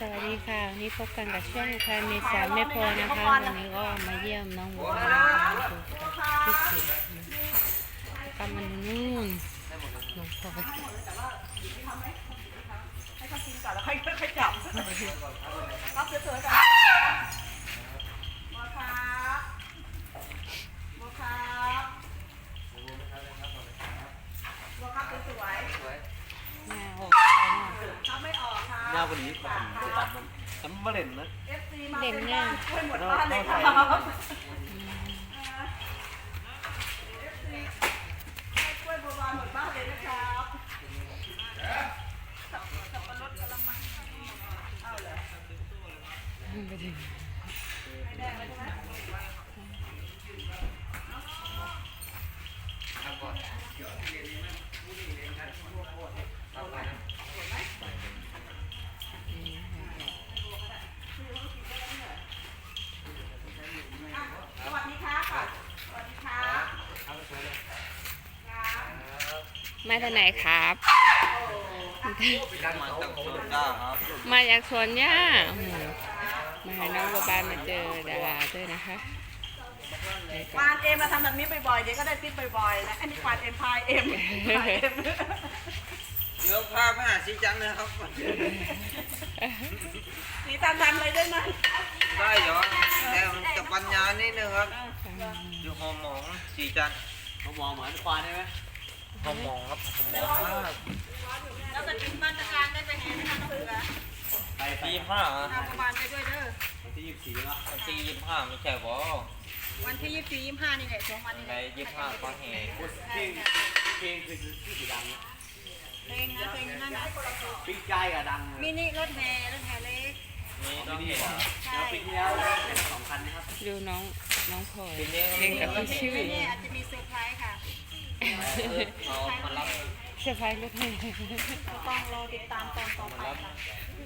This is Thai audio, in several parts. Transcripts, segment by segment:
สวัสดีค่ะวันนี้พบกันกับช่องค่ะมีสามไม่พอนะคะวันนี้ก็มาเยี่ยมน้องบัวนะคะที่เขียกำมันนู่นน้องพอให้เขากินก่อนแล้วค่อยค่อยจับรับสวยๆก่อนโมครับโมครับโมครับสวยหน้าออกไปหน่อยๆถ้าไม่ออกค่ะยาวกว่านี้ ผมจะตันมันไม่เล่นนะเอฟซีมาเนบ้านช่วยหมดบ้านเลยครับอฟซีช่วยหมดบ้านเลยนะครับสับสับปะรดกะละมังเอาเหรอไปถึง ไม่แดงเลยใช่ไหม อะสวัสดีครับก่อนสวัสดีครับ มาจากไหนครับ มาจากโซนด้าครับมาจากสวนหญ้าโอ้โหมาหาน้องบัวบานมาเจอดาราด้วยนะคะไปก่คอวานนเอ็มมาทำแบบนี้บ่อยๆ เดี๋ยวก็ได้ติ๊บบ่อยๆนะอันนี้ควานเอ็มพายเอ็มพายเอ็มเดี๋ยวพาไปหาซีจังเลยครับ สีตามทำอะไรด้วยนะได้เหรอแต่มันจะปัญญานิดนึงครับอยู่หอมหมองสีจันเขามองเหมือนควายได้ไหมห อมหมองครับหอมหมองมากแล้วจะถึงมาตรการได้ไปเห็นทางเสือไปไปสี่ห้าเอาประมาณไปด้วยเด้อ วันที่ยี่สิบสี่แล้วสี่ยี่ห้าไม่ใช่บอวันที่ยี่สิบสี่ยี่สิบห้านี่แหละสองวันนี่ในแหละยี่ห้าก็เห็นเพลงเพลงคือที่สีดังนะเพลงนะเพลงนั่นนะปิ๊กใจกับดังมินิรถแห่รถแห่เล็ก นี่ต้องเห็นใช่แล้วปีที่แล้วสองพันนะครับดูน้องน้องพลอย ปีนี้เล่นกับพี่ชิวไม่แน่อาจจะมีเซอร์ไพรส์ค่ะ เอามารับเซอร์ไพรส์รถแห่ก็ต้องรอติดตามตอนต่อไปค่ะ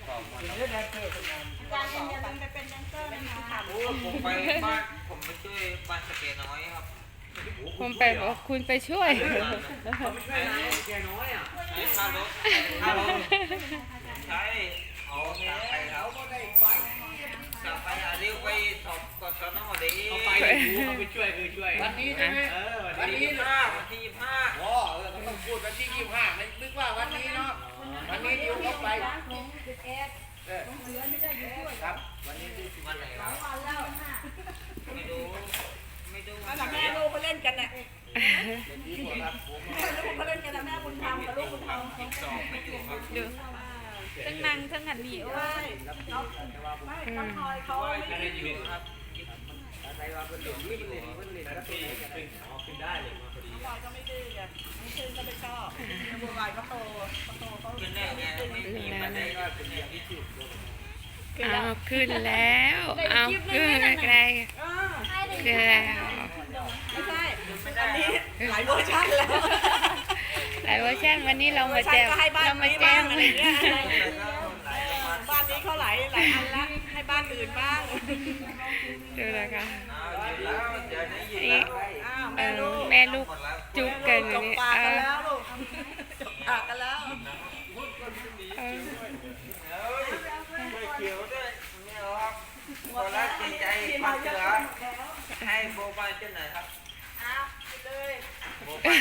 ต่อมาอาจารย์อย่าลืมไปเป็นแดนเซอร์นะคะโอ้ผมไปบ้านผมไปช่วยบ้านสเกน้อยครับผมไปบอกคุณไปช่วยช่วยนะแกน้อยอะนี่ค่ารถค่ารถใช่เอาไปแล้วก็ได้ไฟ ลับไปอาเรียกไปสอบกศนดีเขาไปเขาไปช่วยคือช่วยวันนี้ใช่ไหมเออวันวันนี้นี้ยี่ห้าวันที่ห้าอ๋อเออเขาต้องพูดวันที่ยี่ห้าไม่นึกว่าวันนี้เนาะวันนี้เดี๋ยวเขาไปเออครับวันนี้วันไหนครับไม่ดูไม่ดูแล้วกับแม่ลูกเขาเล่นกันเนี่ยดีกว่าครับผมแม่ลูกเขาเล่นกันนะแม่บุญธรรมกับลูกบุญธรรมอีกสองไม่อยู่ครับดู ทั้งนั่งทั้งหันหนีโอ้ใช่ยน้องไม่น้องพลอยเขาไม่ไม่อยู่ครับใครว่าเป็นเหรียญนี่เป็นเหรียญเป็นเหรียญแล้วเป็นเหรียญเป็นอ๋อขึ้นได้เลยมาพอดีน้องพลอยก็ไม่ดื้ออะไม่ดื้อก็ไม่ชอบบัวบานเขาโตเขาโตเขาขึ้นแน่ไงไม่มีบันไดก็ขึ้นแน่ที่สุดเอาขึ้นแล้วเอาขึ้นไกลอ่าๆขึ้นแล้วไม่ใช่อันนี้หลายเวอร์ชันแล้ว หลายเวอร์ชันวันนี้เราเวอมาร์ชัแจนมก็ให้บ้านเรามานี้แจบ้างมอะไรอย่างเงี้ยบ้านนี้เขาหลายหลายอันละให้บ้านอื่นบ้างดูนะคะแล้วเดี๋ยวนี้ยินนี่แล้วอ้าวเอแม่อลูกแม่ลูกหมดแล้วจุ๊บกันอจยู่บนี่ปากเอกันอแล้วลูกจบปากกันแล้วเออเขียวด้วยนี่ครับพอแล้วดีใจพักเหลือให้โบบายเจ้าไหนครับอ้าวไปเลย โบบาย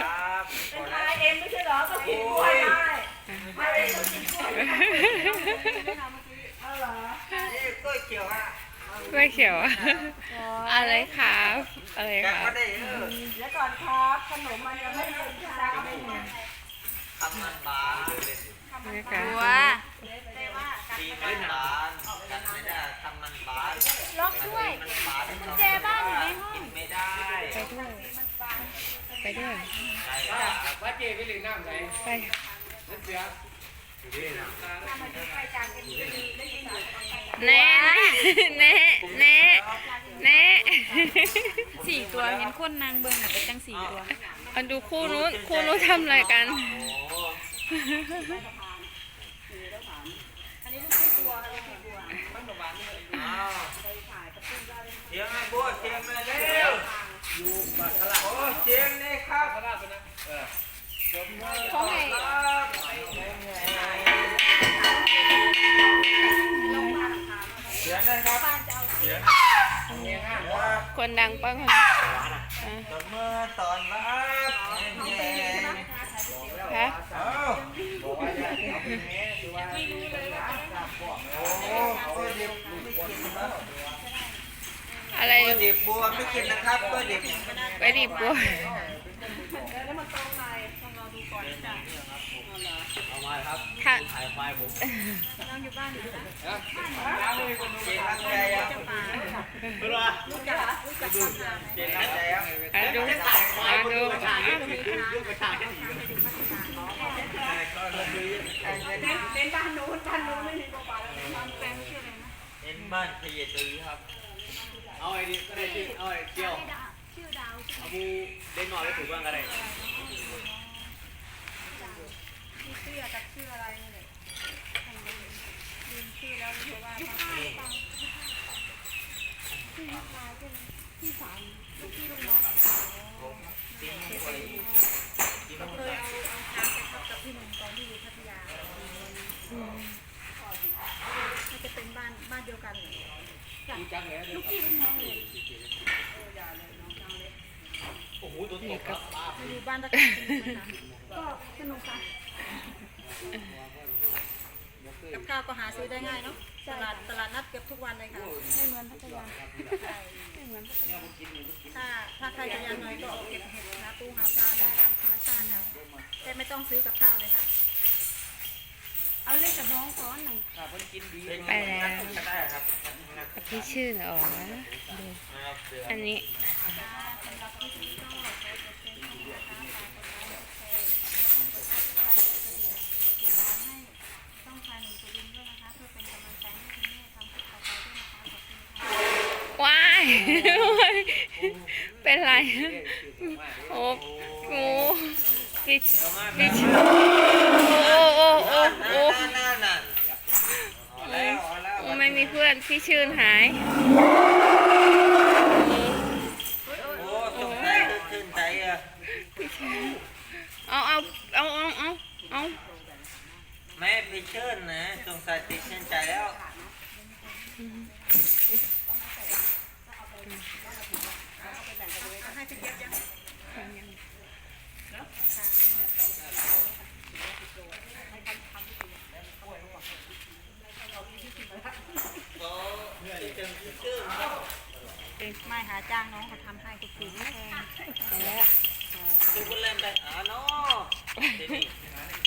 ครับพ เป็อนแล้พายวเอ็มไม่ใช่เหรอก็กินกล้วยได้พายเอ็มก็กินกล้วยเอาเหรอนี่กล้วยเขียวอะกล้วยเขียวอะอะไรครับอะไรแกครัก็บได้เออเดี๋ยวก่อนครับขนมมันยังไม่ถึงเช้าเลยนะทำมันบานนะคะเต้ว่ากันทีมันบานกันไม่ได้ทำมันบานล็อกด้วยมันบานกุญแจบ้านอยู่ในห้อง กินไม่ได้ ไปด้วย ไปด้วยใช่ครับวัดเจไปหรือน้ำใสไปนั่นเสียแน่แน่แน่แน่สี่ตัวเห็นคนนางเบิ่งอะไปตั้งสี่ตัวมาดูคู่นู้นคู่นู้นทำอะไรกันโอ้อันนี้ลูกพี่บัวลูกพี่บัวอ้าวเชีย อยู่บ้านโอ้เจียงนี่ครับขนาดไปนะเออจบมือของไหนเสียงได้ครับเสียงเสียงอะคนดังปังคนตอนเมื่อตอนว่าฮะไม่รู้เลยว่า จะบอกโอ้เพื่อดิบไม่กินแล้วอะไรเพื่อดิบบัวไม่กินนะครับเพื่อดิบไปดิบบัวแล้วมันตรงไหนต้องรอดูก่อนจ้ะเอามาครับค่ะถ่ายไฟผมน้องอยู่บ้านอยู่จ้ะเจรังใจอะเพื่อนว่ารู้จักรู้จักทำงานเจรังใจอะอะดูอะดูกระชากแค่หนีลูกกระชากแค่หนีเน้นบ้านนู้นบ้านนู้นไม่มีโปรไฟล์แล้วบ้านแฟนชื่ออะไรนะเอ็นบ้านพยตือครับ เอาไอ้ดิก็ได้ชื่อเอาไอ้เจียวชื่อามูเล่นหน่อยได้ถูกบ้างก็ได้ชื่อเสื้อกับชื่ออะไรนี่แหละลืมชื่อแล้วไม่รู้ว่าบ้านเคยเอาเอาช้างไปทับกับพี่หนุ่มตอนที่อยู่พัทยาน่าจะเป็นบ้านบ้านเดียวกันเลยรู้ จ้ะลูกพี่ลูกน้องเลยโอ้โหตัวตกครับมาอยู่บ้านตะกันก็สนุกค่ะกับข้าวก็หาซื้อได้ง่ายเนาะตลาดตลาดนัดเกือบทุกวันเลยค่ะไม่เหมือนพัทยาไม่เหมือนพัทยาถ้าถ้าใครขยันหน่อยก็ออกเก็บเห็ดหาปูหาปลาได้ตามธรรมชาติค่ะแต่ไม่ต้องซื้อกับข้าวเลยค่ะ กับน้องก้อนหน่อยถ้าเพิ่นกินดีไปแล้ว ก็ได้ครับพี่ชื่อออกแล้วดูอันนี้ต้องพาหนุ่มสุรินทร์ด้วยนะคะเพื่อเป็นกำลังใจให้คุณแม่ทำคลิปต่อไปด้วยนะคะขอบคุณค่ะว้าย เป็นไร โอ้โห พี่พี่โอ้โอ้โอ้โอ้นั่นน่ะเอาแล้วเอาแล้วโอ้ไม่มีเพื่อนพี่ชื่นหายโอ้สงสัยจะขึ้นใจอะ เอาเอาเอาเอาเอาเอา แม่ไปเชิญนะสงสัยติดขึ้นใจแล้ว ให้พี่เก็บยัง ก็ที่จะขึ้นชื่อ ไม่หาจ้างน้องเขาทำให้ทุกทีแพงคือคนเล่นไปหาเนาะทีนี้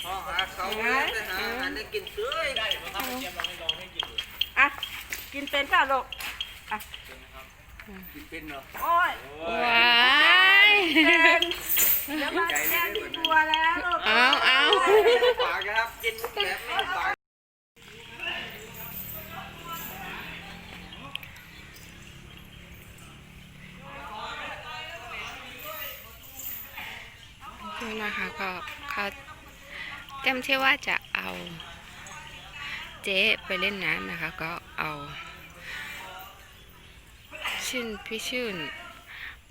พอหาเขาเล่นไปหาอันนี้กินเสื้ออะกินเป็นเปล่าลูกอะกินเป็นเหรอโอ้ยว้ายเป็นเดี๋ยวมาแก้ที่ตัวแล้วลูกเอาเอาปากครับกินแบบไม่ปาก นี่นะคะก็เขาจำที่ว่าจะเอาเจ๊ไปเล่นน้ำนะคะ ก็เอา ชื่นพี่ชื่น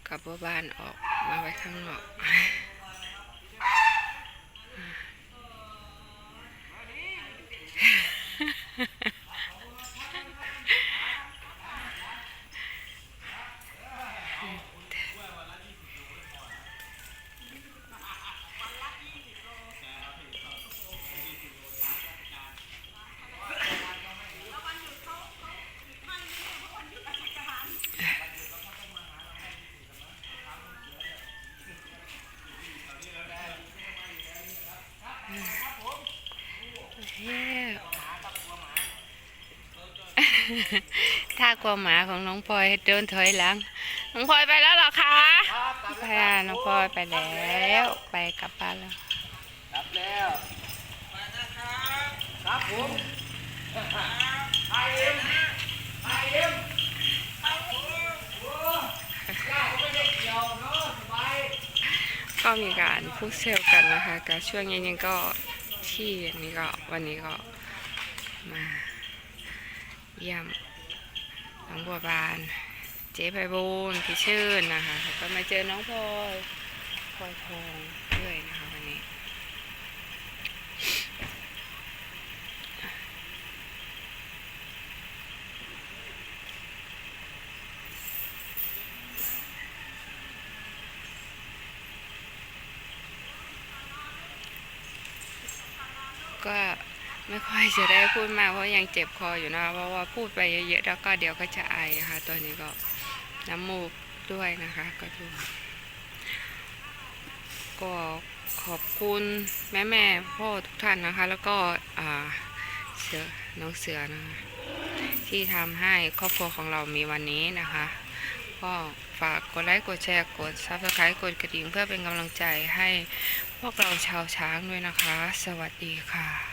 กับบัวบานออกมาไว้ข้างนอก กลัวหมาของน้องพลอยเดินถอยหลัง น้องพลอยไปแล้วเหรอคะค่ะน้องพลอยไปแล้ว ไปกลับบ้านแล้วรับแล้วครับผมไอเอ็มไอเอ็มไอเอ็มโอ้ย่าไม่ได้เกี่ยวเนาะสบายก็มีการพูดเซลกันนะคะก็ช่วงเย็นๆก็ที่อันนี้ก็วันนี้ก็มาเยี่ยม น้องบัวบาน เจ๊ไพบูลพี่ชื่นนะคะก็มาเจอน้องพลอยพลอยทองด้วยนะคะวันนี้ ก็ ไม่ค่อยจะได้พูดมากเพราะยังเจ็บคออยู่นะเพราะว่าพูดไปเยอะๆแล้วก็เดี๋ยวก็จะไอค่ะตอนนี้ก็น้ำมูกด้วยนะคะ ก็ดูก็ขอบคุณแม่แม่ๆพ่อทุกท่านนะคะ แล้วก็เสือน้องเสือนะคะที่ทำให้ครอบครัวของเรามีวันนี้นะคะ ก็ฝากกดไลค์กดแชร์กดซับสไครต์กดกระดิ่งเพื่อเป็นกำลังใจให้พวกเราชาวช้างด้วยนะคะ สวัสดีค่ะ